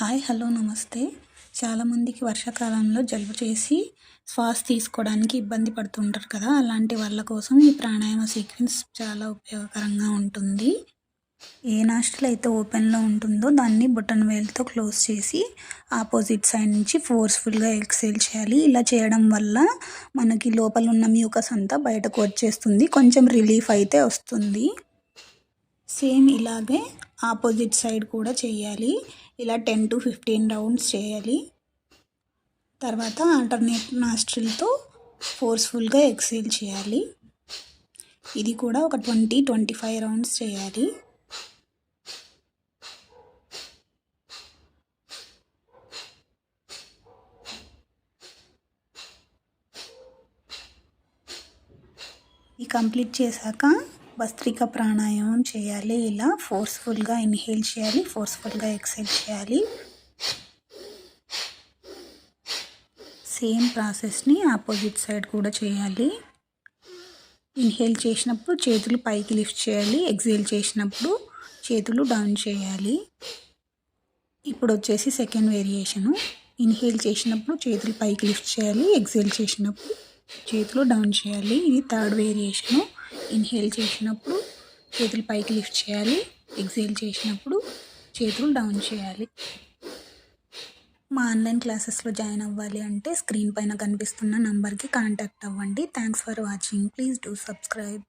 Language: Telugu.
హాయ్ హలో నమస్తే. చాలామందికి వర్షాకాలంలో జలుబు చేసి శ్వాస తీసుకోవడానికి ఇబ్బంది పడుతుంటారు కదా. అలాంటి వాళ్ళ కోసం ఈ ప్రాణాయామ సీక్వెన్స్ చాలా ఉపయోగకరంగా ఉంటుంది. ఏ నాస్టల్ అయితే ఓపెన్లో ఉంటుందో దాన్ని బొటన్ వేల్తో క్లోజ్ చేసి ఆపోజిట్ సైడ్ నుంచి ఫోర్స్ఫుల్గా ఎక్సేల్ చేయాలి. ఇలా చేయడం వల్ల మనకి లోపల ఉన్న మ్యూకస్ అంతా బయటకు వచ్చేస్తుంది. కొంచెం రిలీఫ్ అయితే వస్తుంది. సేమ్ ఇలాగే ఆపోజిట్ సైడ్ కూడా చేయాలి. ఇలా టెన్ టు ఫిఫ్టీన్ రౌండ్స్ చేయాలి. తర్వాత ఆల్టర్నేట్ నాస్ట్రిల్తో ఫోర్స్ఫుల్గా ఎక్సేల్ చేయాలి. ఇది కూడా ఒక ట్వంటీ ట్వంటీ ఫైవ్ రౌండ్స్ చేయాలి. ఈ కంప్లీట్ చేశాక భస్త్రిక ప్రాణాయామం చేయాలి. ఇలా ఫోర్స్ఫుల్గా ఇన్హేల్ చేయాలి ఫోర్స్ఫుల్గా ఎక్సెల్ చేయాలి. సేమ్ ప్రాసెస్ని ఆపోజిట్ సైడ్ కూడా చేయాలి. ఇన్హేల్ చేసినప్పుడు చేతులు పైకి లిఫ్ట్ చేయాలి. ఎక్సేల్ చేసినప్పుడు చేతులు డౌన్ చేయాలి. ఇప్పుడు వచ్చేసి సెకండ్ వేరియేషను ఇన్హేల్ చేసినప్పుడు చేతులు పైకి లిఫ్ట్ చేయాలి. ఎక్సేల్ చేసినప్పుడు చేతులు డౌన్ చేయాలి. ఇది థర్డ్ వేరియేషను ఇన్హేల్ చేసినప్పుడు చేతులు పైకి లిఫ్ట్ చేయాలి. ఎగ్జేల్ చేసినప్పుడు చేతులు డౌన్ చేయాలి. మా ఆన్లైన్ క్లాసెస్లో జాయిన్ అవ్వాలి అంటే స్క్రీన్ పైన కనిపిస్తున్న నంబర్కి కాంటాక్ట్ అవ్వండి. Thanks for watching. Please do subscribe.